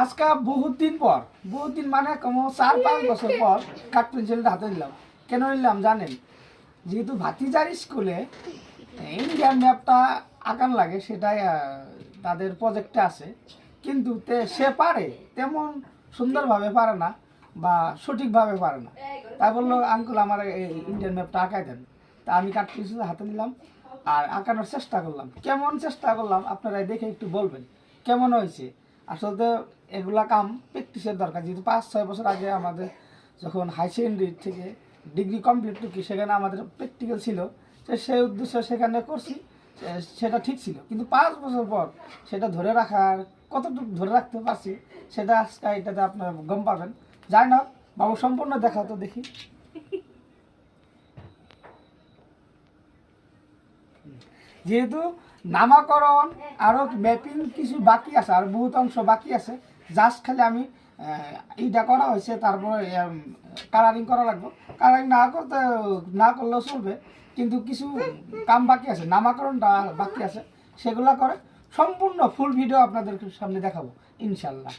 আজকে বহুত দিন পর, বহুত দিন মানে কমো চার পাঁচ বছর পর কাঠ পেন্সিলটা হাতে নিলাম। কেন নিলাম জানেন? যেহেতু ভাতিজার স্কুলে ইন্ডিয়ান ম্যাপটা আঁকান লাগে, সেটাই তাদের প্রজেক্টে আছে। কিন্তু তে, সে পারে, তেমন সুন্দরভাবে পারে না বা সঠিকভাবে পারে না। তাই বলল, আঙ্কুল, আমার এই ইন্ডিয়ান ম্যাপটা আঁকাই দেন। তা আমি কাঠ পেন্সিল হাতে নিলাম আর আঁকানোর চেষ্টা করলাম। কেমন চেষ্টা করলাম আপনারা দেখে একটু বলবেন। কেমন হয়েছে? আসলে এগুলা কাম প্র্যাকটিসের দরকার। যেহেতু পাঁচ, ছয় বছর আগে আমাদের যখন হাই সেকেন্ডারি থেকে ডিগ্রি কমপ্লিট কি সেখানে আমাদের প্র্যাকটিক্যাল ছিল। তো সেই উদ্দেশ্যে সেখানে করছি সেটা ঠিক ছিল। কিন্তু পাঁচ বছর পর সেটা ধরে রাখার, কতটুকু ধরে রাখতে পারছি, সেটা আজকে এটাতে আপনারা গম পাবেন। যাই না, বাবু সম্পূর্ণ দেখা তো দেখি। যেহেতু নামাকরণ আরও ম্যাপিং কিছু বাকি আছে, আর বহুত অংশ বাকি আছে। জাস্ট খালি আমি এইটা করা হয়েছে, তারপরে কালারিং করা লাগবে। কালারিং না করতে, না করলেও চলবে, কিন্তু কিছু কাম বাকি আছে, নামাকরণটা বাকি আছে, সেগুলো করে সম্পূর্ণ ফুল ভিডিও আপনাদের সামনে দেখাবো, ইনশাল্লাহ।